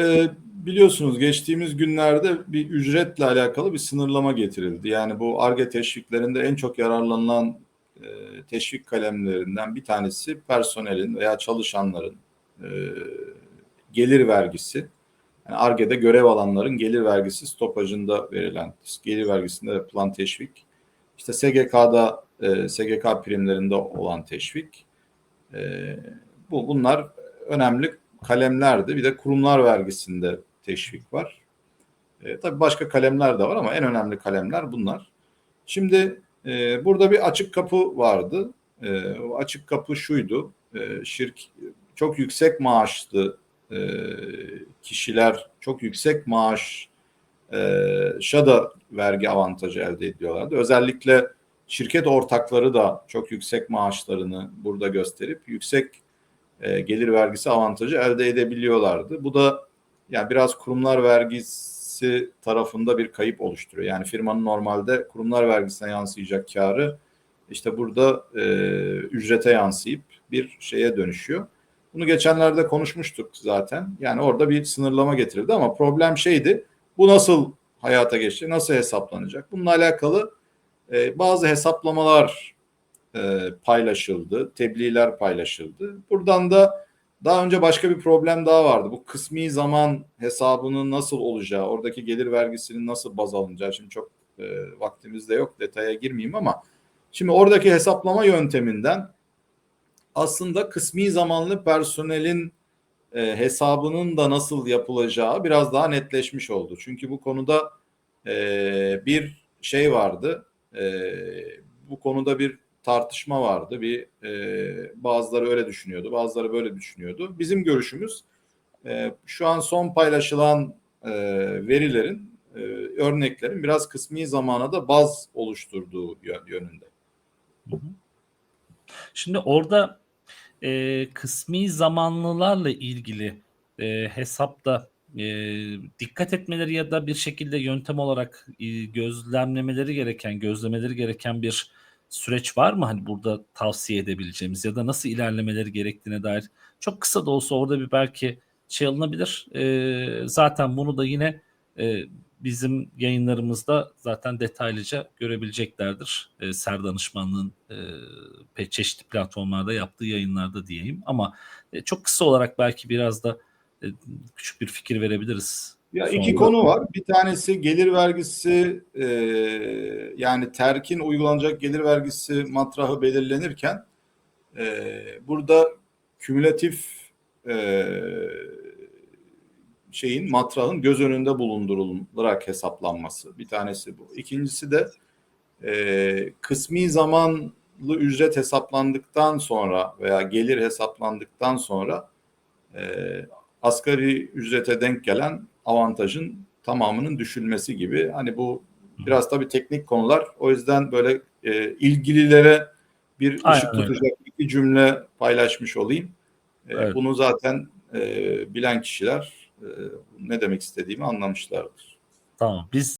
e, biliyorsunuz geçtiğimiz günlerde bir ücretle alakalı bir sınırlama getirildi. Yani bu ARGE teşviklerinde en çok yararlanılan e, teşvik kalemlerinden bir tanesi personelin veya çalışanların e, gelir vergisi. Yani ARGE'de görev alanların gelir vergisi stopajında verilen gelir vergisinde yapılan teşvik. İşte SGK'da e, SGK primlerinde olan teşvik. E, bu bunlar önemli kalemlerdi. Bir de kurumlar vergisinde teşvik var. E, tabii başka kalemler de var ama en önemli kalemler bunlar. Şimdi e, burada bir açık kapı vardı. E, o açık kapı şuydu. E, şirk çok yüksek maaşlı e, kişiler çok yüksek maaş e, da vergi avantajı elde ediyorlardı. Özellikle şirket ortakları da çok yüksek maaşlarını burada gösterip yüksek e, gelir vergisi avantajı elde edebiliyorlardı. Bu da yani biraz kurumlar vergisi tarafında bir kayıp oluşturuyor. Yani firmanın normalde kurumlar vergisine yansıyacak karı işte burada e, ücrete yansıyıp bir şeye dönüşüyor. Bunu geçenlerde konuşmuştuk zaten. Yani orada bir sınırlama getirildi ama problem şeydi. Bu nasıl hayata geçecek? Nasıl hesaplanacak? Bununla alakalı e, bazı hesaplamalar e, paylaşıldı, tebliğler paylaşıldı. Buradan da daha önce başka bir problem daha vardı. Bu kısmi zaman hesabının nasıl olacağı, oradaki gelir vergisinin nasıl baz alınacağı. Şimdi çok e, vaktimiz de yok detaya girmeyeyim ama şimdi oradaki hesaplama yönteminden aslında kısmi zamanlı personelin e, hesabının da nasıl yapılacağı biraz daha netleşmiş oldu. Çünkü bu konuda e, bir şey vardı. E, bu konuda bir tartışma vardı. Bir e, bazıları öyle düşünüyordu, bazıları böyle düşünüyordu. Bizim görüşümüz e, şu an son paylaşılan e, verilerin e, örneklerin biraz kısmi zamana da baz oluşturduğu yönünde. Şimdi orada e, kısmi zamanlılarla ilgili e, hesapta e, dikkat etmeleri ya da bir şekilde yöntem olarak e, gözlemlemeleri gereken, gözlemeleri gereken bir süreç var mı hani burada tavsiye edebileceğimiz ya da nasıl ilerlemeleri gerektiğine dair çok kısa da olsa orada bir belki şey alınabilir. E, zaten bunu da yine e, bizim yayınlarımızda zaten detaylıca görebileceklerdir. E, Ser Danışmanlığı'nın e, çeşitli platformlarda yaptığı yayınlarda diyeyim. Ama e, çok kısa olarak belki biraz da e, küçük bir fikir verebiliriz. Ya Sonra... iki konu var. Bir tanesi gelir vergisi e, yani terkin uygulanacak gelir vergisi matrahı belirlenirken e, burada kümülatif e, şeyin matrahın göz önünde bulundurularak hesaplanması. Bir tanesi bu. İkincisi de e, kısmi zamanlı ücret hesaplandıktan sonra veya gelir hesaplandıktan sonra e, asgari ücrete denk gelen avantajın tamamının düşülmesi gibi. Hani bu biraz tabii teknik konular. O yüzden böyle e, ilgililere bir Aynen ışık tutacak öyle. iki cümle paylaşmış olayım. E, evet. Bunu zaten e, bilen kişiler e, ne demek istediğimi anlamışlardır. Tamam. Biz